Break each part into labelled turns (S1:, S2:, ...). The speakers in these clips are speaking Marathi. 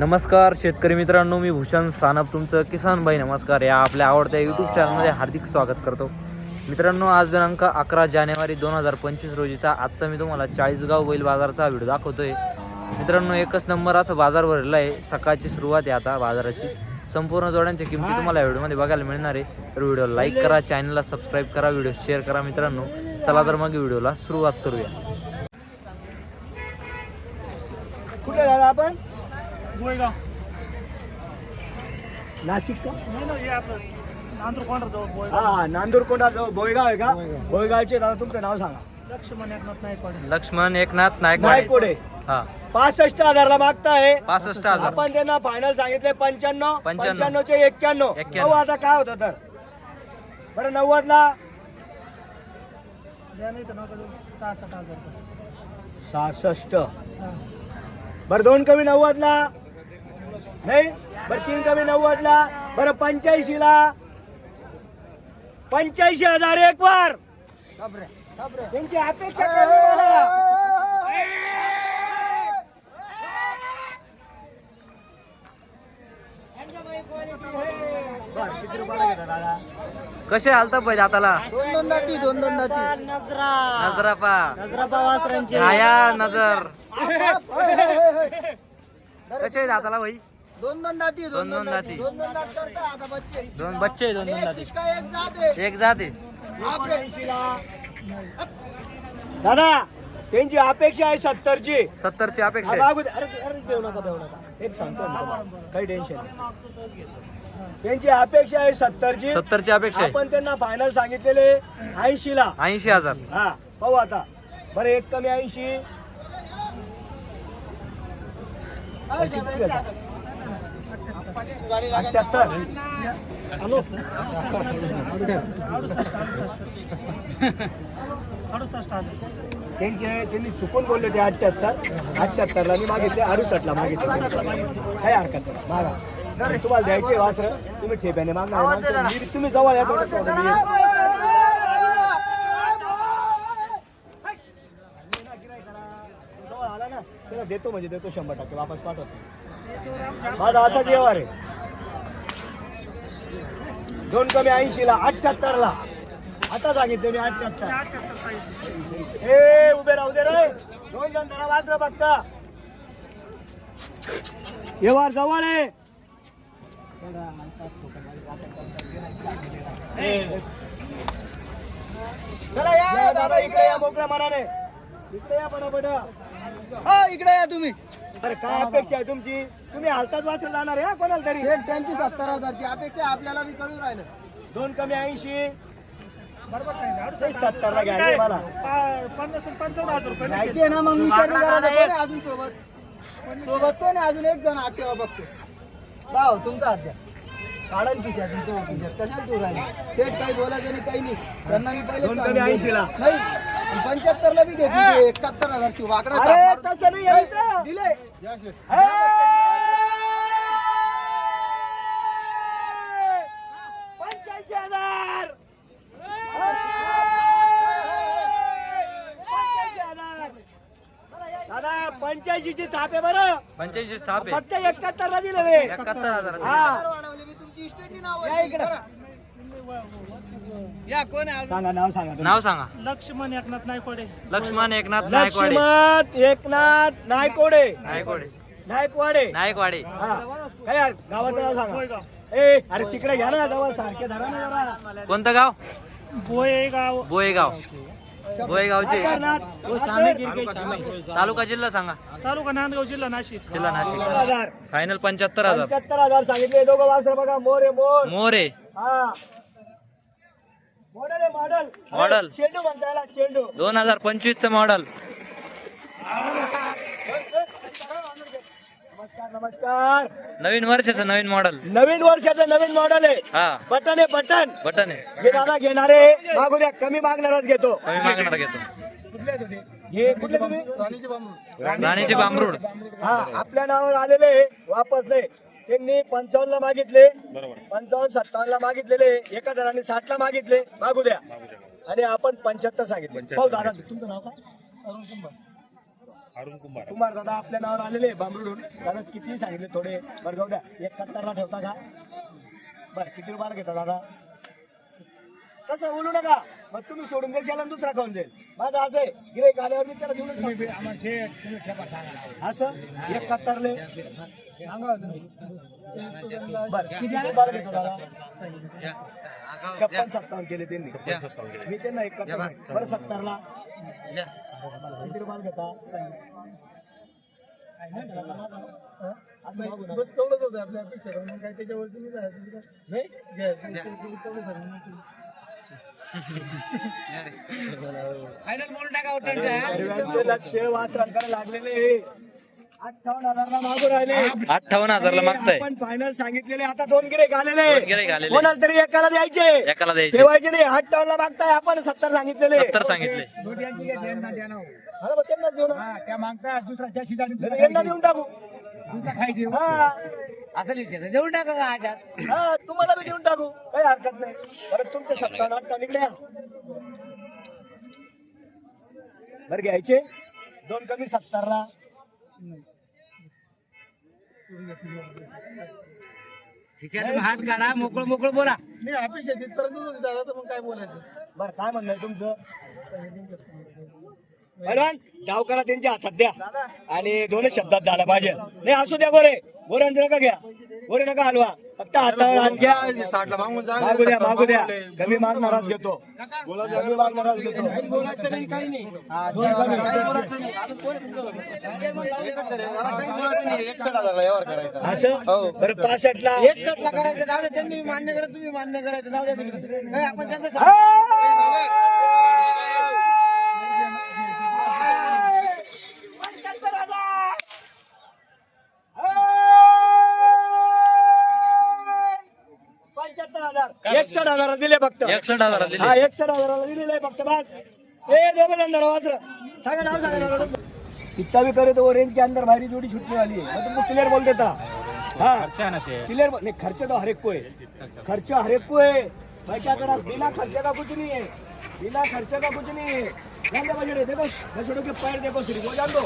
S1: नमस्कार शेतकरी मित्रांनो मी भूषण सानप तुमचं किसान भाई नमस्कार. या आपल्या आवडत्या यूट्यूब चॅनलमध्ये हार्दिक स्वागत करतो. मित्रांनो आज दिनांक अकरा जानेवारी दोन हजार पंचवीस रोजीचा आजचा मी तुम्हाला चाळीसगाव बैल बाजाराचा व्हिडिओ दाखवतोय. मित्रांनो एकच नंबर असं बाजार भरलेला आहे. सकाळची सुरुवात आहे आता बाजाराची. संपूर्ण जोड्यांच्या किमती तुम्हाला व्हिडिओमध्ये बघायला मिळणार आहे. तर व्हिडिओ लाईक करा चॅनलला सबस्क्राईब करा व्हिडिओ शेअर करा मित्रांनो. चला तर मग व्हिडिओला सुरुवात करूया
S2: कुठे झाला आपण नाशिक का?
S3: नाही ना हे आपलं नांदूर कोंढर जवळ
S2: हा बोयगाव आहे का? बोयगावचे दादा तुमचं नाव सांगा.
S3: लक्ष्मण एकनाथ पडे
S1: लक्ष्मण एकनाथ नायक
S2: नायकोडे
S1: हा.
S2: पासष्ट हजारला मागताय.
S1: पासष्ट हजार.
S2: आपण त्यांना फायनल सांगितले पंच्याण्णव.
S1: पंच्याण्णव.
S2: पंच्याण्णव चे एक्क्याण्णव.
S1: एक्क्याण्णव.
S2: भाऊ आता काय होतं तर? बरं नव्वद ला
S3: द्या नाही तर नका देऊ. सहासष्ट हजार रुपये.
S2: सहासष्ट.
S3: हा.
S2: बरं दोन कमी नव्वद ला नाही बरं तीन कमी नव्वद ला बरं पंच्याऐंशी ला पंच्याऐंशी हजार एक वर. त्यांची अपेक्षा कमी मला. बरं, किती रुपयाला घेता दादा?
S1: कसे हालता पाहिजे हाताला
S2: दोन दोन नाती दोन दोन नाती नजरा
S1: नजरा पा
S2: नजराचा वासरांचे.
S1: आया नजर. कसे आहेत हाताला भाई?
S2: दोन दोन नाती
S1: दोन दोन नाती
S2: दोन दोन नात करता आता बच्चे.
S1: दोन बच्चे दोन दोन दाते
S2: एक जाते.
S1: एक जाते.
S2: दादा त्यांची अपेक्षा आहे सत्तरची.
S1: सत्तरची
S2: हा,
S1: अपेक्षा आहे.
S2: मागू दे. अरे अरे देऊ नका देऊ नका. एक सांगतो तुम्हाला. काही टेन्शन नाही. त्यांची अपेक्षा आहे सत्तरची.
S1: सत्तरची अपेक्षा आहे.
S2: आपण त्यांना फायनल सांगितलेले ऐंशी ला.
S1: ऐंशी हजार.
S2: हा पाहू आता. बरं एक कमी ऐंशी. अठ्याहत्तर हॅलो त्यांचे त्यांनी चुकून बोलले ते अठ्याहत्तर. अठ्याहत्तरला मी मागितले अडुसष्टला मागितले. काही हरकत नाही. मागा. तुम्हाला द्यायचे वासर तुम्ही ठेप्याने मागणार तुम्ही जवळ या थोडं ना देतो म्हणजे देतो शंभर टक्के वापस पाठवतो. माझा असा व्यवहार आहे. दोन कमी ऐंशी ला अठ्याहत्तर ला आता सांगितले मी अठ्याहत्तर ए उभे राहू दे रे. दोन जण जरा वाचलं फक्त व्यवहार जवळ आहे. चला या दादा इकडे या मोकळ्या मनाने. इकडे या पटापट
S4: हो इकडे या तुम्ही.
S2: अरे काय अपेक्षा आहे तुमची? तुम्ही हालतात वाचलं जाणार आहे हा कोणाला तरी?
S4: थेट त्यांची सत्तर हजारची अपेक्षा आपल्याला बी कळून राहिलं.
S2: दोन कमी ऐंशी.
S3: बरोबर
S2: घ्यायचे मला.
S3: पन्नास पंचावन्न हजार रुपये
S4: जायचे ना मग विचार अजून सोबत? सोबत कोण आहे? अजून एक जण बघतो. लाव तुमचा काढल कशाला तू राहिले? थेट काही बोलायचं नाही काही नाही. त्यांना मी पहिले
S2: दोन कमी ऐंशीला.
S4: नाही. पंच्याहत्तर ला बी घेतली एकाहत्तर हजारची वाकडा
S2: अरे
S4: ताप मारून-
S2: तसं नाही.
S4: दिले
S2: पंच्याऐंशी हजार! पंच्याऐंशी हजार. दादा पंच्याऐंशी ची थाप आहे बरं.
S1: पंच्याऐंशी स्थाप आहे.
S2: फक्त एकाहत्तर ला दिले
S1: एकाहत्तर हजार
S2: हा.
S4: तुमची इस्टेटनी नाव इकडे. या कोण आहे अजून?
S2: सांगा नाव सांगा तुम्ही.
S1: नाव सांगा.
S3: लक्ष्मण एकनाथ नाही पडे
S1: लक्ष्मण एकनाथ नायकवाडे
S2: लक्ष्मण एकनाथ नायकोडे.
S1: नायकवाडे
S2: नायकवाडे.
S1: नायकवाडे.
S2: हा. काय यार गावाचं नाव सांगा. ए अरे तिकडे घ्या ना जवळ सारखे धरा ना जरा.
S1: कोणतं गाव?
S3: गोयगाव
S1: बोयगाव. बोयगावचे? तालुका जिल्हा सांगा.
S3: तालुका नांदगाव जिल्हा नाशिक.
S1: जिल्हा नाशिक.
S2: हजार.
S1: फायनल पंच्याहत्तर हजार.
S2: पंच्याहत्तर हजार सांगितले. दोघं वासर बघा. मोर आहे मोर.
S1: मोरे.
S2: हा. मॉडेल. चेंडू चेंडू.
S1: दोन हजार पंचवीस च मॉडेल
S2: नमस्कार नमस्कार.
S1: नवीन वर्षाचं नवीन मॉडेल
S2: नवीन वर्षाचं नवीन मॉडेल आहे.
S1: हा.
S2: बटन आहे बटन.
S1: बटन आहे.
S2: हे दादा घेणारे मागू द्या कमी मागणारच घेतो.
S1: कमी मागणार घेतो.
S2: हे कुठले तुम्ही?
S1: राणीचे बांबरूड.
S2: हा आपल्या नावावर आलेले वापस नाही. त्यांनी पंचावन्न ला मागितले. पंचावन्न सत्तावन्न ला मागितलेले. एका जणांनी साठ ला मागितले. मागू द्या. आणि आपण पंच्याहत्तर सांगितले. पाहू दादा तुमचं नाव काय? कुमार दादा आपल्या नावावर आलेले बांबरुडून दादा किती सांगितले थोडे. बरं जाऊ द्या. एकाहत्तरला ठेवता का? बरं किती रुपयाला घेता दादा? तसं बोलू नका. मग तुम्ही सोडून देशाल दुसरा खाऊन जाईल माझं असं आहे गिराईक आल्यावर मी त्याला टाकतो. असं? एकाहत्तरले? बरं घेतो दादा. छप्पन सत्तावन्न केले त्यांनी. मी त्यांना एकाहत्तर. बरं सत्तरला? किती रुपयाला घेता.
S4: तेवढंच होतं आपल्या अपेक्षा. मग काय त्याच्यावरती नाही सर
S2: सर्वांचे लक्ष वासरांकडे लागलेले अठ्ठावन्न हजारला मागून राहिले.
S1: अठ्ठावन्न हजारला मागताय.
S2: आपण फायनल सांगितलेले आता दोन गिरेक आलेले
S1: दोन गिऱ्हाईक आलेले.
S2: कोणाला तरी एकाला द्यायचे.
S1: एकाला द्यायचे.
S2: ठेवायचे नाही. अठ्ठावन्न ला मागताय आपण सत्तर सांगितलेले.
S1: सत्तर सांगितले.
S2: हा, मग त्यांनाच देऊ ना.
S4: त्या मागता दुसरा त्या शेजारी
S2: देऊन टाकू.
S4: खायचे.
S2: हा.
S4: असं लिहायचं देऊन टाका का
S2: हा, तुम्हाला बी देऊन टाकू. काही हरकत नाही. परत तुमचे सत्तावन्न अठ्ठावन्न इकडे या. बरं घ्यायचे. दोन कमी सत्तरला.
S4: खिशातून हात काढा मोकळं मोकळं बोला. नाही अपेक्षा तिथपर्यंत होती दादा तर मग काय बोलायचं?
S2: बरं काय म्हणणं आहे तुमचं? पहिलवान डाव करा त्यांच्या हातात द्या. आणि दोनच शब्दात झाला पाहिजे. नाही असू द्या गोरे गोऱ्यांचं नका घ्या. गोरे नका हलवा. फक्त हातावर हात घ्या
S4: साठला मागून जा
S2: मागू द्या मागू द्या. कमी मागणाराच घेतो. कमी मागणाराच घेतो. असं? बरं पासष्टला.
S4: एक शर्टला करायचं जाऊ द्या त्यांनी मान्य करा तुम्ही मान्य करायचं जाऊ द्या आपण त्यांचं सांगू.
S2: पंच्याहत्तर हजार एकसठ हजार दिले फक्त.
S1: एकसठ हजाराला दिले.
S2: हा एकसठ हजाराला दिलेलं आहे फक्त बस. ए दोघं जण धरा वाचर सांगा नाव सांगा नाव. कितना भी करे तो वो रेंज के अंदर भारी जोड़ी छूटने वाली है मैं तुमको क्लियर बोल देता हाँ. क्लियर नहीं खर्चे तो हर एक को है खर्चा हर एक को है भाई क्या करा? बिना खर्चे का कुछ नहीं है. बिना खर्चे का कुछ नहीं है. जान दे बछड़े देखो बछड़ों के पैर देखो सिर्फ वो जान दो.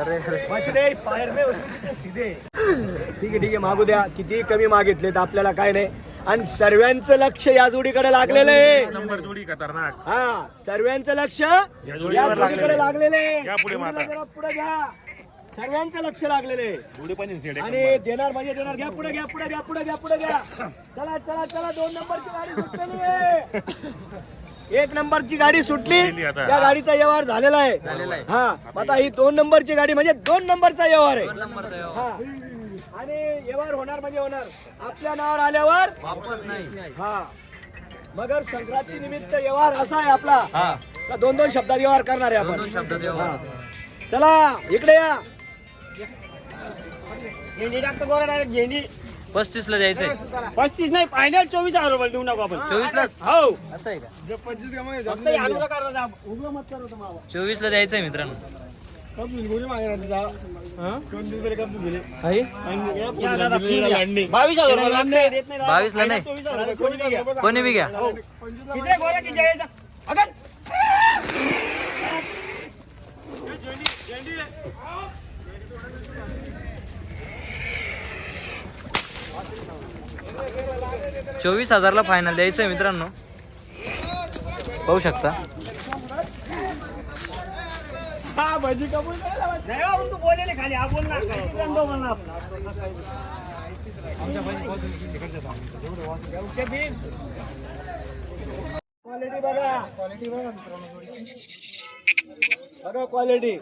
S1: अरे अरे.
S2: बछडे पैर में उसमें सीधे. ठीक आहे ठीक आहे मागू द्या. किती कमी मागितले तर आपल्याला काय नाही. आणि सर्वांचं लक्ष या जोडीकडे लागलेलं आहे.
S5: नंबर जोडी खतरनाक.
S2: हा सर्वांचं लक्ष या जोडीकडे लागलेलं आहे.
S5: पुढे
S2: जरा पुढे घ्या. सर्वांचं लक्ष लागलेलं आहे.
S5: जोडी पण
S2: आणि देणार म्हणजे देणार. घ्या पुढे घ्या पुढे घ्या पुढे घ्या पुढे घ्या. चला चला चला दोन नंबरची गाडी सुटलेली आहे. एक नंबरची गाडी सुटली.
S5: गेली आता.
S2: त्या गाडीचा व्यवहार झालेला आहे.
S1: झालेला आहे.
S2: हा आता ही दोन नंबरची गाडी म्हणजे दोन नंबरचा व्यवहार आहे. हा. आणि व्यवहार होणार म्हणजे होणार. आपल्या नावावर आल्यावर?
S1: वापस नाही.
S2: हा. मगर संक्रांती निमित्त व्यवहार असा आहे आपला.
S1: हा.
S2: का दोन दोन शब्दात व्यवहार करणार आहे
S1: दोन
S2: आपण? हा. चला इकडे या.
S1: पस्तीस ला द्यायचंय
S3: पस्तीस नाही फायनल चोवीस हजार रुपये देऊ नका आपण.
S1: चोवीस ला
S3: हो.
S1: असं आहे का?
S3: फक्त आणू नका दादा. उभं मत करू तुम्हाला.
S1: चोवीस ला द्यायचंय मित्रांनो.
S3: बावीस हजार रुपये लागते. देत नाही
S1: बावीस ला नाही
S3: चोवीस हजार रुपये कोणी घ्या.
S1: कोणी बी घ्या
S3: किती गोळ्या किती अगं.
S1: चोवीस हजारला फायनल द्यायचं आहे मित्रांनो पाहू शकता
S3: नाही बाबा, तू बोलले नाही खाली. हा बोल ना. किती जण बोल ना आपला.
S2: क्वालिटी बघा. क्वालिटी बघा बघा क्वालिटी.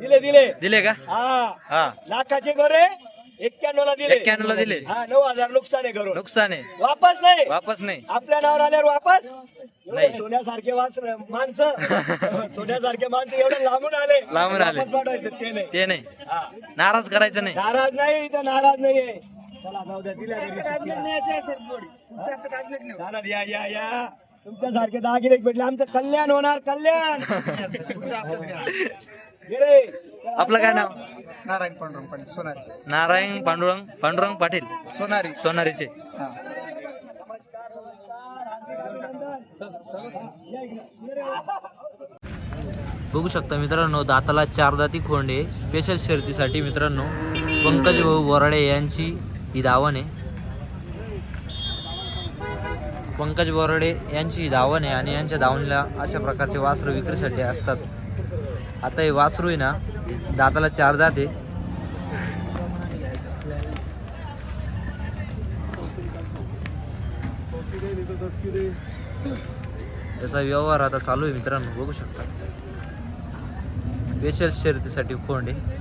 S2: दिले दिले.
S1: दिले का?
S2: हा.
S1: हा.
S2: लाखाचे गोरे एक्क्याण्णव ला दिले.
S1: 91 ला दिले.
S2: हा नऊ हजार नुकसान आहे करून
S1: नुकसान आहे.
S2: वापस नाही.
S1: वापस नाही.
S2: आपल्या नावावर आल्यावर वापस.
S1: नाही.
S2: सोन्यासारखे वास माणसं. सोन्यासारखे माणसं एवढे लांबून आले.
S1: लांबून आले.
S2: वापस पाठवायचं ते नाही.
S1: ते नाही.
S2: हा.
S1: नाराज करायचं नाही.
S2: नाराज नाही इथं नाराज नाहीये. चला जाऊ द्या दिल्या घरी. चालेल या या या. तुमच्या सारखे दहा गिरेक भेटले. आमचं कल्याण होणार कल्याण. गिरे
S1: आपलं काय नाव?
S4: नारायण पांडुरंग पाटील सोनारी.
S1: नारायण पांडुरंग पांडुरंग पाटील.
S4: सोनारी.
S1: सोनारीचे.
S4: हा
S2: या इकडे.
S1: बघू शकता मित्रांनो दाताला चार दाती खोंडे स्पेशल शर्तीसाठी मित्रांनो पंकज भाऊ बोराडे यांची ही दावण आहे. पंकज बोराडे यांची ही दावण आहे आणि यांच्या दावणीला अशा प्रकारचे वासरू विक्रीसाठी असतात. आता हे वासरू आहे ना दाताला चार दात आहे. त्याचा व्यवहार आता चालू आहे मित्रांनो बघू शकता. स्पेशल शर्यतीसाठी खोंड आहे